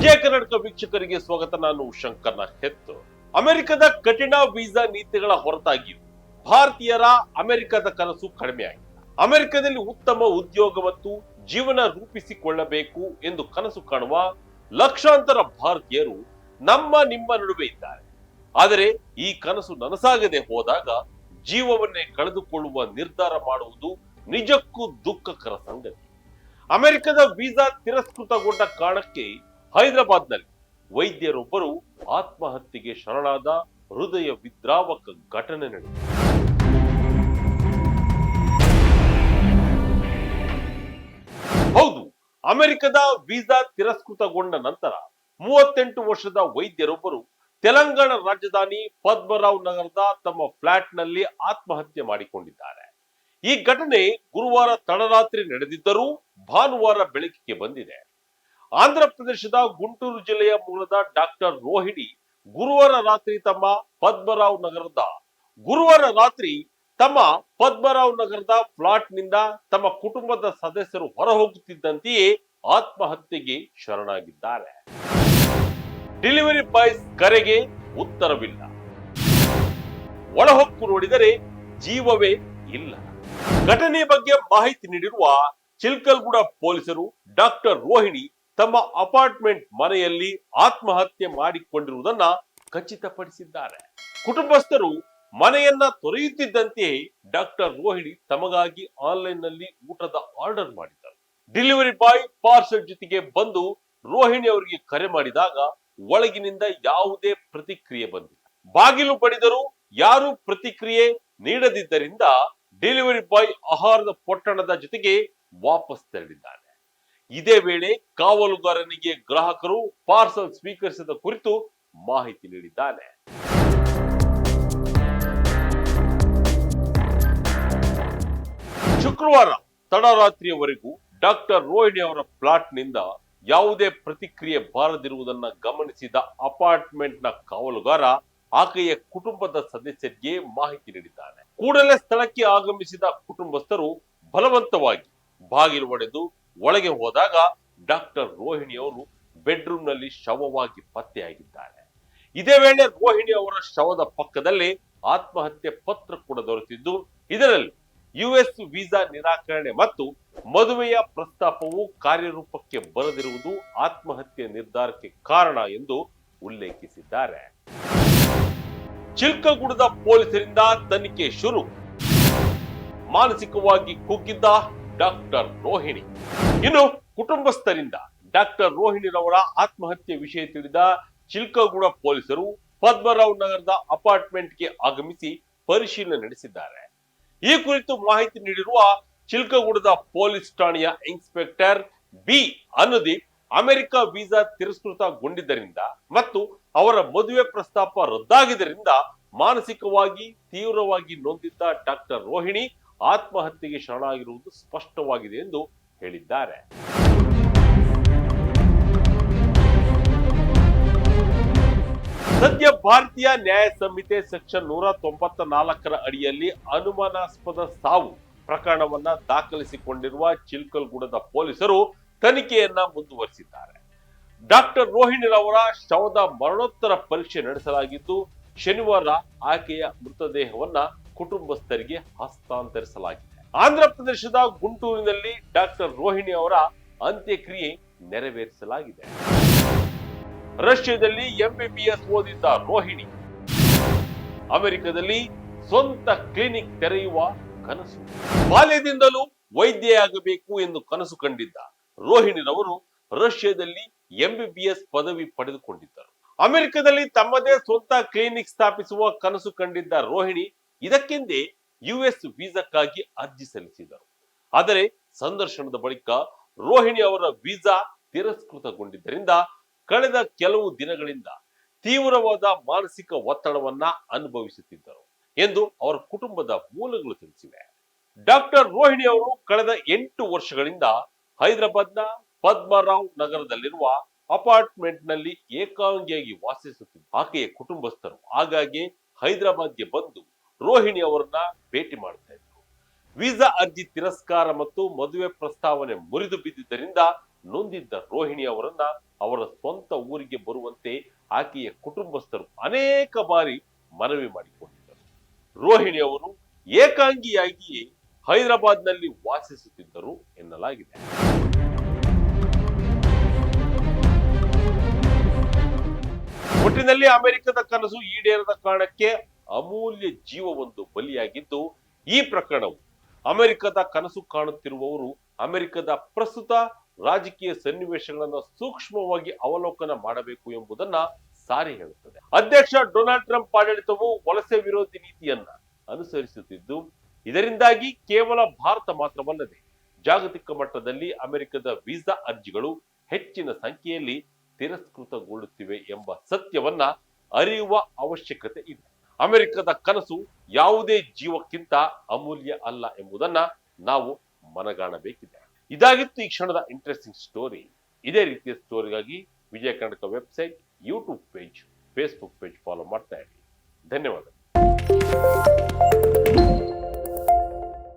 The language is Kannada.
ವಿಜಯ ಕರ್ನಾಟಕ ವೀಕ್ಷಕರಿಗೆ ಸ್ವಾಗತ. ನಾನು ಶಂಕರ್ನ ಹೆತ್ತು. ಅಮೆರಿಕದ ಕಠಿಣ ವೀಸಾ ನೀತಿಗಳ ಹೊರತಾಗಿಯೂ ಭಾರತೀಯರ ಅಮೆರಿಕದ ಕನಸು ಕಡಿಮೆಯಾಗಿದೆ. ಅಮೆರಿಕದಲ್ಲಿ ಉತ್ತಮ ಉದ್ಯೋಗ ಮತ್ತು ಜೀವನ ರೂಪಿಸಿಕೊಳ್ಳಬೇಕು ಎಂದು ಕನಸು ಕಾಣುವ ಲಕ್ಷಾಂತರ ಭಾರತೀಯರು ನಮ್ಮ ನಿಮ್ಮ ನಡುವೆ ಇದ್ದಾರೆ. ಆದರೆ ಈ ಕನಸು ನನಸಾಗದೆ ಹೋದಾಗ ಜೀವವನ್ನೇ ಕಳೆದುಕೊಳ್ಳುವ ನಿರ್ಧಾರ ಮಾಡುವುದು ನಿಜಕ್ಕೂ ದುಃಖಕರ ಸಂಗತಿ. ಅಮೆರಿಕದ ವೀಸಾ ತಿರಸ್ಕೃತಗೊಂಡ ಕಾರಣಕ್ಕೆ ಹೈದರಾಬಾದ್ನಲ್ಲಿ ವೈದ್ಯರೊಬ್ಬರು ಆತ್ಮಹತ್ಯೆಗೆ ಶರಣಾದ ಹೃದಯ ವಿದ್ರಾವಕ ಘಟನೆ ನಡೆದಿದೆ. ಹೌದು, ಅಮೆರಿಕದ ವೀಸಾ ತಿರಸ್ಕೃತಗೊಂಡ ನಂತರ ಮೂವತ್ತೆಂಟು ವರ್ಷದ ವೈದ್ಯರೊಬ್ಬರು ತೆಲಂಗಾಣ ರಾಜಧಾನಿ ಪದ್ಮರಾವ್ ನಗರದ ತಮ್ಮ ಫ್ಲಾಟ್ನಲ್ಲಿ ಆತ್ಮಹತ್ಯೆ ಮಾಡಿಕೊಂಡಿದ್ದಾರೆ. ಈ ಘಟನೆ ಗುರುವಾರ ತಡರಾತ್ರಿ ನಡೆದಿದ್ದರೂ ಭಾನುವಾರ ಬೆಳಕಿಗೆ ಬಂದಿದೆ. ಆಂಧ್ರ ಪ್ರದೇಶದ ಗುಂಟೂರು ಜಿಲ್ಲೆಯ ಮೂಲದ ಡಾಕ್ಟರ್ ರೋಹಿಣಿ ಗುರುವಾರ ರಾತ್ರಿ ತಮ್ಮ ಪದ್ಮರಾವ್ ನಗರದ, ಗುರುವಾರ ರಾತ್ರಿ ತಮ್ಮ ಪದ್ಮರಾವ್ ನಗರದ ಫ್ಲಾಟ್ನಿಂದ ತಮ್ಮ ಕುಟುಂಬದ ಸದಸ್ಯರು ಹೊರ ಹೋಗುತ್ತಿದ್ದಂತೆಯೇ ಆತ್ಮಹತ್ಯೆಗೆ ಶರಣಾಗಿದ್ದಾರೆ. ಡೆಲಿವರಿ ಬಾಯ್ಸ್ ಕರೆಗೆ ಉತ್ತರವಿಲ್ಲ. ಒಳಹೊಕ್ಕು ನೋಡಿದರೆ ಜೀವವೇ ಇಲ್ಲ. ಘಟನೆ ಬಗ್ಗೆ ಮಾಹಿತಿ ನೀಡಿರುವ ಚಿಲ್ಕಲ್ಗುಡ ಪೊಲೀಸರು ಡಾಕ್ಟರ್ ರೋಹಿಣಿ ತಮ್ಮ ಅಪಾರ್ಟ್ಮೆಂಟ್ ಮನೆಯಲ್ಲಿ ಆತ್ಮಹತ್ಯೆ ಮಾಡಿಕೊಂಡಿರುವುದನ್ನ ಖಚಿತಪಡಿಸಿದ್ದಾರೆ. ಕುಟುಂಬಸ್ಥರು ಮನೆಯನ್ನ ತೊರೆಯುತ್ತಿದ್ದಂತೆಯೇ ಡಾಕ್ಟರ್ ರೋಹಿಣಿ ತಮಗಾಗಿ ಆನ್ಲೈನ್ನಲ್ಲಿ ಊಟದ ಆರ್ಡರ್ ಮಾಡಿದ್ದರು. ಡೆಲಿವರಿ ಬಾಯ್ ಪಾರ್ಸಲ್ ಜೊತೆಗೆ ಬಂದು ರೋಹಿಣಿ ಅವರಿಗೆ ಕರೆ ಮಾಡಿದಾಗ ಒಳಗಿನಿಂದ ಯಾವುದೇ ಪ್ರತಿಕ್ರಿಯೆ ಬಂದಿಲ್ಲ. ಬಾಗಿಲು ಪಡೆದರೂ ಯಾರು ಪ್ರತಿಕ್ರಿಯೆ ನೀಡದಿದ್ದರಿಂದ ಡೆಲಿವರಿ ಬಾಯ್ ಆಹಾರದ ಪೊಟ್ಟಣದ ಜೊತೆಗೆ ವಾಪಸ್ ತೆರಳಿದ್ದಾನೆ. ಇದೇ ವೇಳೆ ಕಾವಲುಗಾರನಿಗೆ ಗ್ರಾಹಕರು ಪಾರ್ಸಲ್ ಸ್ವೀಕರಿಸಿದ ಕುರಿತು ಮಾಹಿತಿ ನೀಡಿದ್ದಾನೆ. ಶುಕ್ರವಾರ ತಡರಾತ್ರಿಯವರೆಗೂ ಡಾಕ್ಟರ್ ರೋಹಿಣಿ ಅವರ ಫ್ಲಾಟ್ನಿಂದ ಯಾವುದೇ ಪ್ರತಿಕ್ರಿಯೆ ಬಾರದಿರುವುದನ್ನು ಗಮನಿಸಿದ ಅಪಾರ್ಟ್ಮೆಂಟ್ನ ಕಾವಲುಗಾರ ಆಕೆಯ ಕುಟುಂಬದ ಸದಸ್ಯರಿಗೆ ಮಾಹಿತಿ ನೀಡಿದ್ದಾನೆ. ಕೂಡಲೇ ಸ್ಥಳಕ್ಕೆ ಆಗಮಿಸಿದ ಕುಟುಂಬಸ್ಥರು ಬಲವಂತವಾಗಿ ಬಾಗಿಲು ಒಡೆದು ಒಳಗೆ ಹೋದಾಗ ಡಾಕ್ಟರ್ ರೋಹಿಣಿ ಅವರು ಬೆಡ್ರೂಮ್ನಲ್ಲಿ ಶವವಾಗಿ ಪತ್ತೆಯಾಗಿದ್ದಾರೆ. ಇದೇ ವೇಳೆ ರೋಹಿಣಿ ಅವರ ಶವದ ಪಕ್ಕದಲ್ಲಿ ಆತ್ಮಹತ್ಯೆ ಪತ್ರ ಕೂಡ ದೊರೆತಿದ್ದು, ಇದರಲ್ಲಿ ಯುಎಸ್ ವೀಸಾ ನಿರಾಕರಣೆ ಮತ್ತು ಮದುವೆಯ ಪ್ರಸ್ತಾಪವು ಕಾರ್ಯರೂಪಕ್ಕೆ ಬರದಿರುವುದು ಆತ್ಮಹತ್ಯೆ ನಿರ್ಧಾರಕ್ಕೆ ಕಾರಣ ಎಂದು ಉಲ್ಲೇಖಿಸಿದ್ದಾರೆ. ಚಿಲ್ಕಗುಡದ ಪೊಲೀಸರಿಂದ ತನಿಖೆ ಶುರು. ಮಾನಸಿಕವಾಗಿ ಕುಗ್ಗಿದ್ದ ಡಾಕ್ಟರ್ ರೋಹಿಣಿ. ಇನ್ನು ಕುಟುಂಬಸ್ಥರಿಂದ ಡಾಕ್ಟರ್ ರೋಹಿಣಿರವರ ಆತ್ಮಹತ್ಯೆ ವಿಷಯ ತಿಳಿದ ಚಿಲ್ಕಗುಡ ಪೊಲೀಸರು ಪದ್ಮರಾವ್ ನಗರದ ಅಪಾರ್ಟ್ಮೆಂಟ್ಗೆ ಆಗಮಿಸಿ ಪರಿಶೀಲನೆ ನಡೆಸಿದ್ದಾರೆ. ಈ ಕುರಿತು ಮಾಹಿತಿ ನೀಡಿರುವ ಚಿಲ್ಕಗುಡದ ಪೊಲೀಸ್ ಠಾಣೆಯ inspector B Anudeep America visa ತಿರಸ್ಕೃತಗೊಂಡಿದ್ದರಿಂದ ಮತ್ತು ಅವರ ಮದುವೆ ಪ್ರಸ್ತಾಪ ರದ್ದಾಗಿದ್ದರಿಂದ ಮಾನಸಿಕವಾಗಿ ತೀವ್ರವಾಗಿ ನೊಂದಿದ್ದ ಡಾಕ್ಟರ್ ರೋಹಿಣಿ ಆತ್ಮಹತ್ಯೆಗೆ ಶರಣಾಗಿರುವುದು ಸ್ಪಷ್ಟವಾಗಿದೆ ಎಂದು ಹೇಳಿದ್ದಾರೆ. ಸದ್ಯ ಭಾರತೀಯ ನ್ಯಾಯ ಸಂಹಿತೆ ಸೆಕ್ಷನ್ ನೂರ ತೊಂಬತ್ತ ನಾಲ್ಕರ ಅಡಿಯಲ್ಲಿ ಅನುಮಾನಾಸ್ಪದ ಸಾವು ಪ್ರಕರಣವನ್ನ ದಾಖಲಿಸಿಕೊಂಡಿರುವ ಚಿಲ್ಕಲ್ಗೂಡದ ಪೊಲೀಸರು ತನಿಖೆಯನ್ನ ಮುಂದುವರಿಸಿದ್ದಾರೆ. ಡಾಕ್ಟರ್ ರೋಹಿಣಿರವರ ಶವದ ಮರಣೋತ್ತರ ಪರೀಕ್ಷೆ ನಡೆಸಲಾಗಿದ್ದು ಶನಿವಾರ ಆಕೆಯ ಮೃತದೇಹವನ್ನ ಕುಟುಂಬಸ್ಥರಿಗೆ ಹಸ್ತಾಂತರಿಸಲಾಗಿದೆ. ಆಂಧ್ರ ಪ್ರದೇಶದ ಗುಂಟೂರಿನಲ್ಲಿ ಡಾಕ್ಟರ್ ರೋಹಿಣಿ ಅವರ ಅಂತ್ಯಕ್ರಿಯೆ ನೆರವೇರಿಸಲಾಗಿದೆ. ರಷ್ಯಾದಲ್ಲಿ ಎಂಬಿಬಿಎಸ್ ಓದಿದ್ದ ರೋಹಿಣಿ, ಅಮೆರಿಕದಲ್ಲಿ ಸ್ವಂತ ಕ್ಲಿನಿಕ್ ತೆರೆಯುವ ಕನಸು. ಬಾಲ್ಯದಿಂದಲೂ ವೈದ್ಯೆಯಾಗಬೇಕು ಎಂದು ಕನಸು ಕಂಡಿದ್ದ ರೋಹಿಣಿರವರು ರಷ್ಯಾದಲ್ಲಿ ಎಂಬಿಬಿಎಸ್ ಪದವಿ ಪಡೆದುಕೊಂಡಿದ್ದರು. ಅಮೆರಿಕದಲ್ಲಿ ತಮ್ಮದೇ ಸ್ವಂತ ಕ್ಲಿನಿಕ್ ಸ್ಥಾಪಿಸುವ ಕನಸು ಕಂಡಿದ್ದ ರೋಹಿಣಿ ಇದಕ್ಕೆಂದೇ ಯುಎಸ್ ವೀಸಾಕ್ಕಾಗಿ ಅರ್ಜಿ ಸಲ್ಲಿಸಿದರು ಆದರೆ ಸಂದರ್ಶನದ ಬಳಿಕ ರೋಹಿಣಿ ಅವರ ವೀಸಾ ತಿರಸ್ಕೃತಗೊಂಡಿದ್ದರಿಂದ ಕಳೆದ ಕೆಲವು ದಿನಗಳಿಂದ ತೀವ್ರವಾದ ಮಾನಸಿಕ ಒತ್ತಡವನ್ನ ಅನುಭವಿಸುತ್ತಿದ್ದರು ಎಂದು ಅವರ ಕುಟುಂಬದ ಮೂಲಗಳು ತಿಳಿಸಿವೆ. ಡಾಕ್ಟರ್ ರೋಹಿಣಿ ಅವರು ಕಳೆದ ಎಂಟು ವರ್ಷಗಳಿಂದ ಹೈದರಾಬಾದ್ನ ಪದ್ಮರಾವ್ ನಗರದಲ್ಲಿರುವ ಅಪಾರ್ಟ್ಮೆಂಟ್ನಲ್ಲಿ ಏಕಾಂಗಿಯಾಗಿ ವಾಸಿಸುತ್ತಿದ್ದ ಆಕೆಯ ಕುಟುಂಬಸ್ಥರು. ಆಗಾಗ್ಗೆ ಹೈದರಾಬಾದ್ಗೆ ಬಂದು ರೋಹಿಣಿ ಅವರನ್ನ ಭೇಟಿ ಮಾಡ್ತಾ ಇದ್ರು. ವೀಸಾ ಅರ್ಜಿ ತಿರಸ್ಕಾರ ಮತ್ತು ಮದುವೆ ಪ್ರಸ್ತಾವನೆ ಮುರಿದು ಬಿದ್ದಿದ್ದರಿಂದ ನೊಂದಿದ್ದ ರೋಹಿಣಿ ಅವರನ್ನ ಅವರ ಸ್ವಂತ ಊರಿಗೆ ಬರುವಂತೆ ಆಕೆಯ ಕುಟುಂಬಸ್ಥರು ಅನೇಕ ಬಾರಿ ಮನವಿ ಮಾಡಿಕೊಂಡಿದ್ದರು. ರೋಹಿಣಿ ಅವರು ಏಕಾಂಗಿಯಾಗಿ ಹೈದರಾಬಾದ್ನಲ್ಲಿ ವಾಸಿಸುತ್ತಿದ್ದರು ಎನ್ನಲಾಗಿದೆ. ಒಟ್ಟಿನಲ್ಲಿ ಅಮೆರಿಕದ ಕನಸು ಈಡೇರದ ಕಾರಣಕ್ಕೆ ಅಮೂಲ್ಯ ಜೀವವೊಂದು ಬಲಿಯಾಗಿದ್ದು, ಈ ಪ್ರಕರಣವು ಅಮೆರಿಕದ ಕನಸು ಕಾಣುತ್ತಿರುವವರು ಅಮೆರಿಕದ ಪ್ರಸ್ತುತ ರಾಜಕೀಯ ಸನ್ನಿವೇಶಗಳನ್ನು ಸೂಕ್ಷ್ಮವಾಗಿ ಅವಲೋಕನ ಮಾಡಬೇಕು ಎಂಬುದನ್ನ ಸಾರಿ ಹೇಳುತ್ತದೆ. ಅಧ್ಯಕ್ಷ ಡೊನಾಲ್ಡ್ ಟ್ರಂಪ್ ಆಡಳಿತವು ವಲಸೆ ವಿರೋಧಿ ನೀತಿಯನ್ನ ಅನುಸರಿಸುತ್ತಿದ್ದು, ಇದರಿಂದಾಗಿ ಕೇವಲ ಭಾರತ ಮಾತ್ರವಲ್ಲದೆ ಜಾಗತಿಕ ಮಟ್ಟದಲ್ಲಿ ಅಮೆರಿಕದ ವೀಸಾ ಅರ್ಜಿಗಳು ಹೆಚ್ಚಿನ ಸಂಖ್ಯೆಯಲ್ಲಿ ತಿರಸ್ಕೃತಗೊಳ್ಳುತ್ತಿವೆ ಎಂಬ ಸತ್ಯವನ್ನ ಅರಿಯುವ ಅವಶ್ಯಕತೆ ಇದೆ. ಅಮೆರಿಕದ ಕನಸು ಯಾವುದೇ ಜೀವಕ್ಕಿಂತ ಅಮೂಲ್ಯ ಅಲ್ಲ ಎಂಬುದನ್ನ ನಾವು ಮನಗಾಣಬೇಕಿದೆ. ಇದಾಗಿತ್ತು ಈ ಕ್ಷಣದ ಇಂಟ್ರೆಸ್ಟಿಂಗ್ ಸ್ಟೋರಿ ಇದೇ ರೀತಿಯ ಸ್ಟೋರಿಗಾಗಿ Vijaya Karnataka website YouTube page Facebook page follow ಮಾಡ್ತಾ ಇರಿ. ಧನ್ಯವಾದಗಳು.